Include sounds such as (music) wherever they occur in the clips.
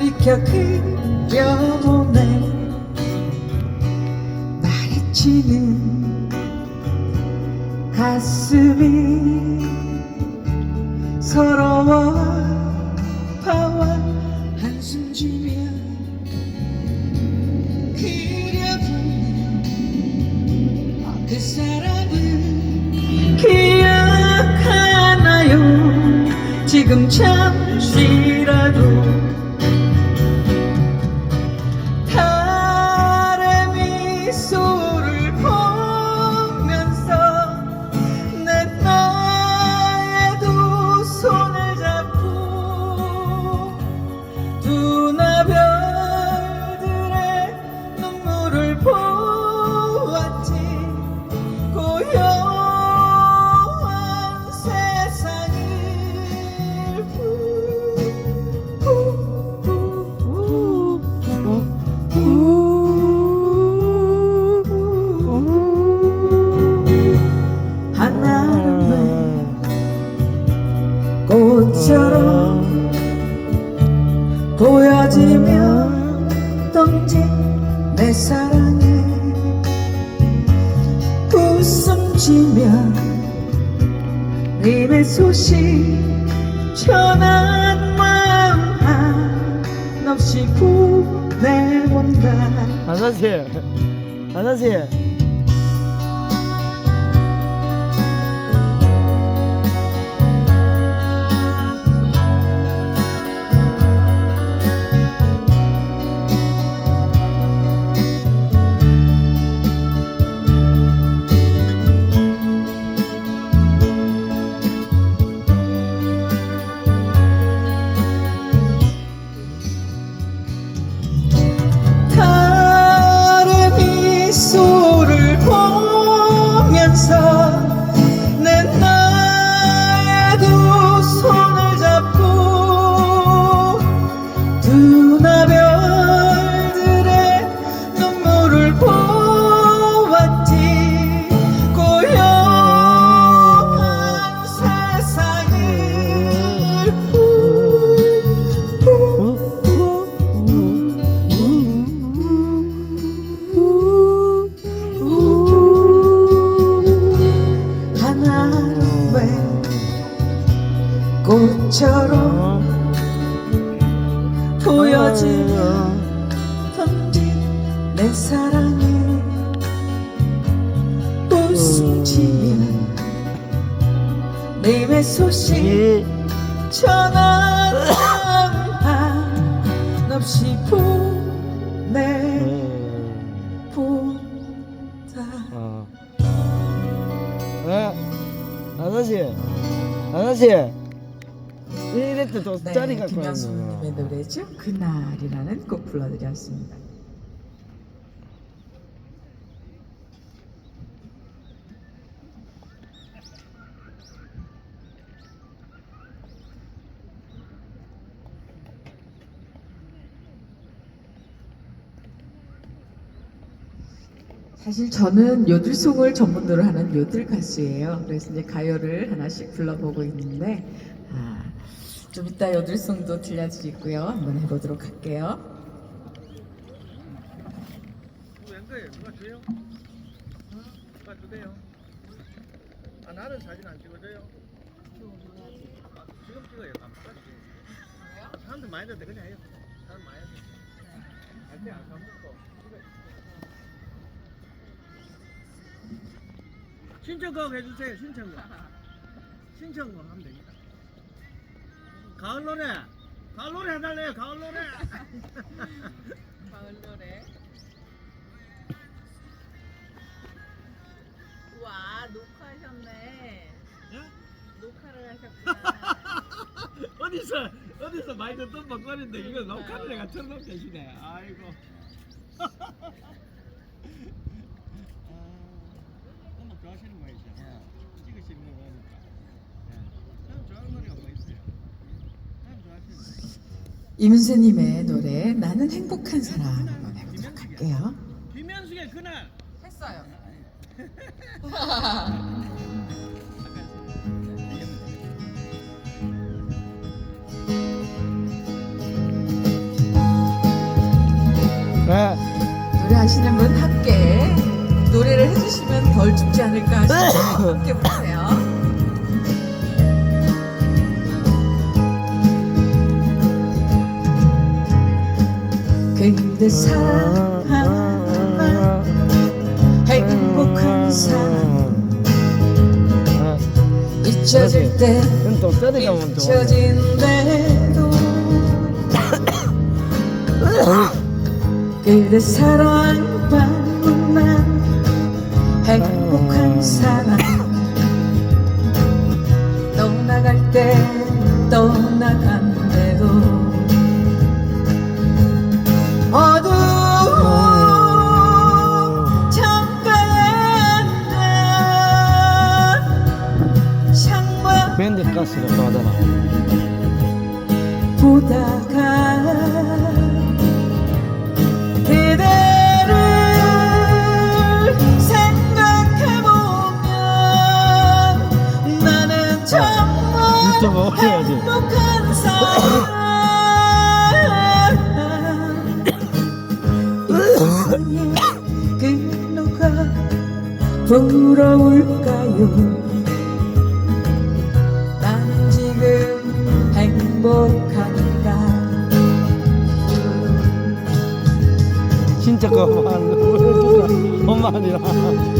익혀 그려보네. 말해치는 가슴이 서러워 파와 한숨 쉬며 그려보는 그 사람을 기억하나요? 지금 잠시라도 보내본다 아저 아저씨, 아저씨. 이랬대 또 네, 자리 갖고 김양수님의 왔네. 노래죠 그날이라는 곡 불러드렸습니다 사실 저는 요들송을 전문으로 하는 요들 가수예요. 그래서 이제 가요를 하나씩 불러보고 있는데 아, 좀 이따 요들송도 들려드리고요. 한번 해보도록 할게요. 누가 줘요? 누가 주대요? 아 나는 사진 안 찍어줘요? 아, 지금 찍어요. 깜빡이. 사람들 많이 되는데 그냥 해요. 사람 많이 되는데. 갈때 안 까먹 신청곡 해주세요. 신청곡. 신청곡 하면 되겠다. 가을 노래. 가을 노래 해달래요. 가을 노래. (laughs) 가을 노래. 와 녹화하셨네. 예? 녹화를 하셨구나. (laughs) 어디서 어디서 많이 듣던 먹거리인데 이거 녹화를 내가 처음 계시네. 아이고. (laughs) 아, 음악 좋아하시는 모양이죠. 찍으시는 거 보니까. 예. 사람 좋아하는 노래가 뭐 있어요? 사람 좋아하시는 노래. 이문세님의 노래 나는 행복한 사람 한번 해보도록 할게요. 김현숙의 그날. 했어요. 네. 노래 하시는 분 함께 노래를 해주시면 덜 춥지 않을까 싶어요. 함께 (laughs) 부르세요. 그대 사랑 행복한 사랑. 잊혀질 때. 잊혀진대도 그대 사랑 받는 난 행복한 사람 떠나갈 때 떠나간대도 창밖 밴드 가스가 또 하잖아. 보다가 그대를 생각해보면 나는 정말 유튜브 올려야지. 행복한 사람 이 세상에 그 누가 부러울까요 엄마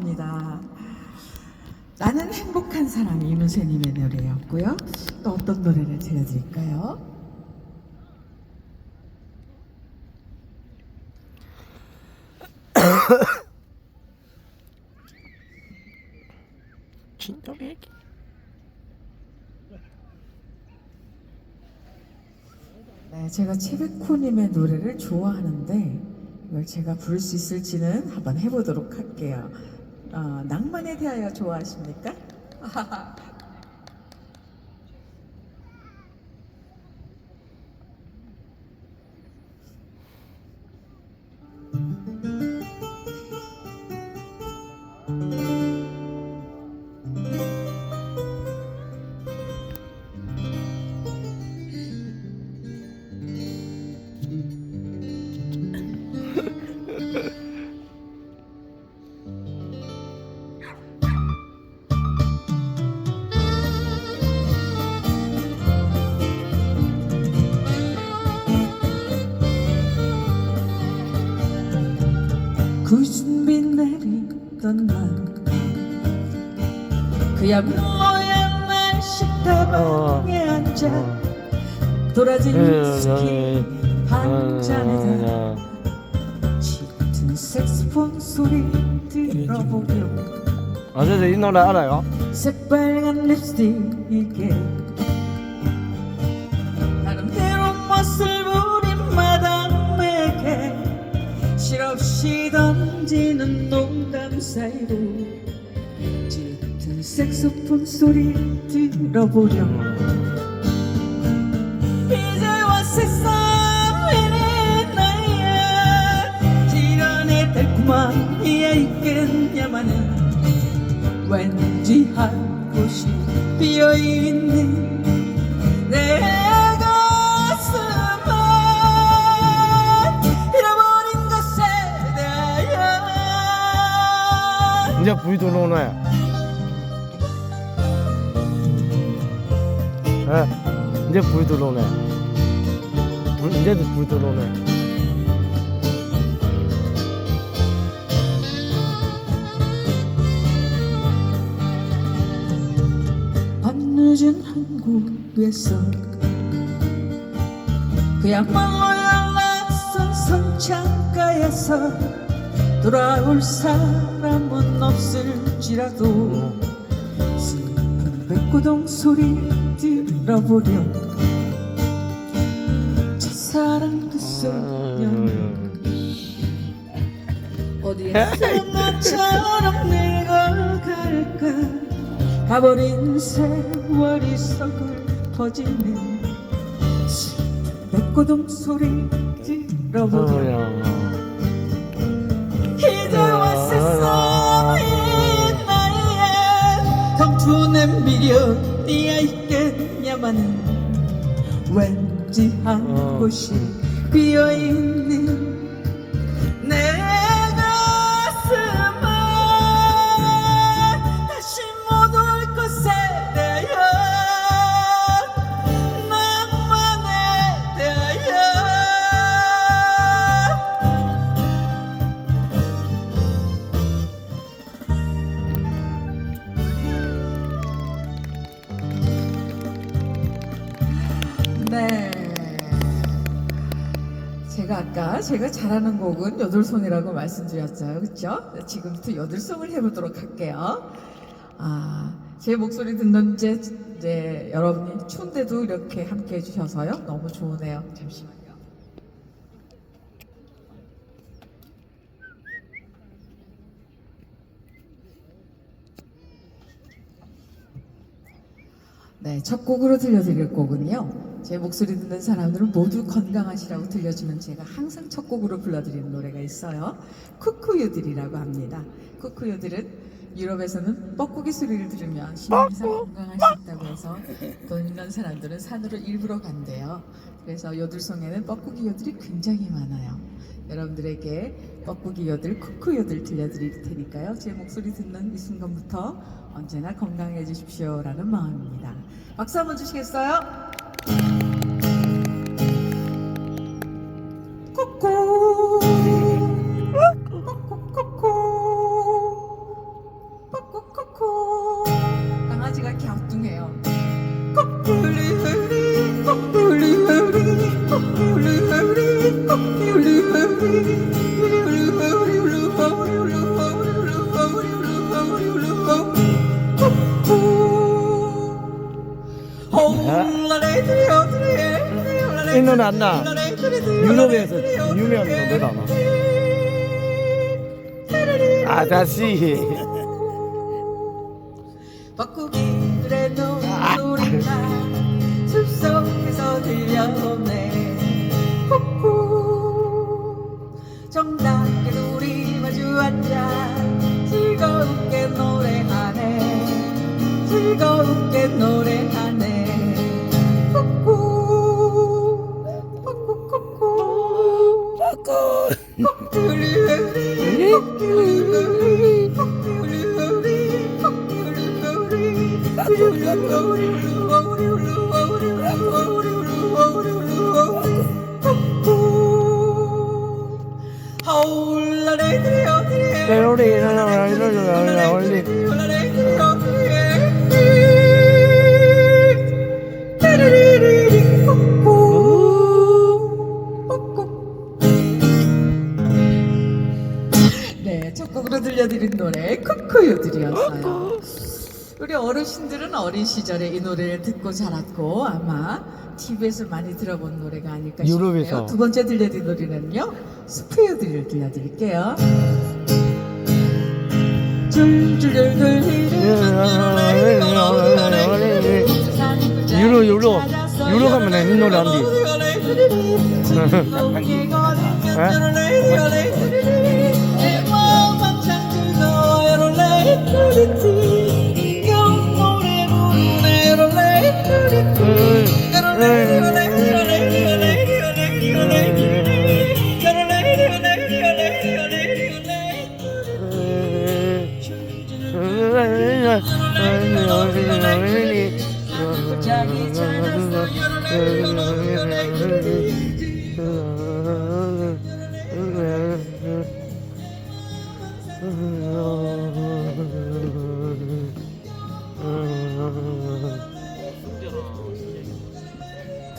감사합니다. 나는 행복한 사람 이문세님의 노래였고요. 또 어떤 노래를 들려드릴까요? (coughs) 왜? 네, 제가 채베코님의 노래를 좋아하는데 이걸 제가 부를 수 있을지는 한번 해보도록 할게요. 어, 낭만에 대하여 좋아하십니까? (laughs) 굳은 비 내리던 날. 그야말로야 날 식다방에 앉아 도라지 위스키 한 잔에다 짙은 색소폰 소리 들어보렴 아저씨 이 노래 알아요? 새빨간 립스틱에 나름대로 멋을 부린 마담에게 실없이 번지는 농담 사이로 짙은 색소폰 소리 들어보렴. 이제와 세상에는 나의 시간의 달콤함이야 있겠냐마는 왠지 한 곳이 비어있는 내 이제 불 들어오네. 예, 이제 불 들어오네. 불, 이제도 불 들어오네. 밤늦은 한국에서 그야말로 연락선 성창가에서 돌아올 사람 은 없을지라도 슬픈 백고동 소리 들어보려 첫사랑 그 소년 어디에서 나처럼 늙어갈까? 가버린 세월이 썩을 퍼지는 슬픈 백고동 소리 들어보려 청춘의 미련 띄어있겠냐마는 왠지 한 어. 곳이 비어 있는 제가 잘하는 곡은 여덟송이라고 말씀드렸어요. 그렇죠? 지금부터 여덟송을 해보도록 할게요. 아, 제 목소리 듣는 이제, 이제 여러분이 추운데도 이렇게 함께 해주셔서요. 너무 좋으네요. 잠시만요. 네, 첫 곡으로 들려드릴 곡은요. 제 목소리 듣는 사람들은 모두 건강하시라고 들려주면 제가 항상 첫 곡으로 불러드리는 노래가 있어요. 쿠쿠유들이라고 합니다. 쿠쿠유들은 유럽에서는 뻐꾸기 소리를 들으면 심리상 건강할 수 있다고 해서 돈 있는 사람들은 산으로 일부러 간대요. 그래서 요들송에는 뻐꾸기 요들이 굉장히 많아요. 여러분들에게 뻐꾸기 요들, 쿠쿠 요들 들려드릴 테니까요. 제 목소리 듣는 이 순간부터 언제나 건강해 주십시오라는 마음입니다. 박수 한번 주시겠어요? 안 나. 유럽에서 유명한 노래다, 나. 아다시. 네, 첫 곡으로 들려드린 노래 쿠쿠유들이었어요. 우리 어르신들은 어린 시절에 이 노래를 듣고 자랐고 아마 TV에서 많이 들어본 노래가 아닐까 싶어요. 유럽에서. 두 번째 들려드린 노래는요. 스프유들을 들려드릴게요. 유로, 유로. 유로 가면 이 노래 안 돼. (laughs) Amen.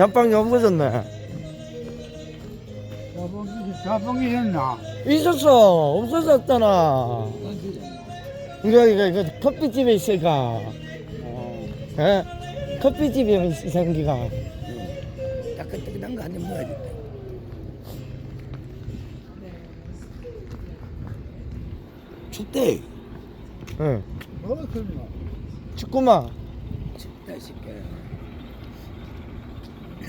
잠빵이 없어졌네. 자봉이 있나? 있었어. 없어졌잖아. 이거, 이거, 이거, 커피집에 있으니까. 예? 커피집에 있으니까. 따끈따끈한 거 한잔 먹어야지. 춥대. 응. 어, 그럼 축구만. 춥다, 쉽게.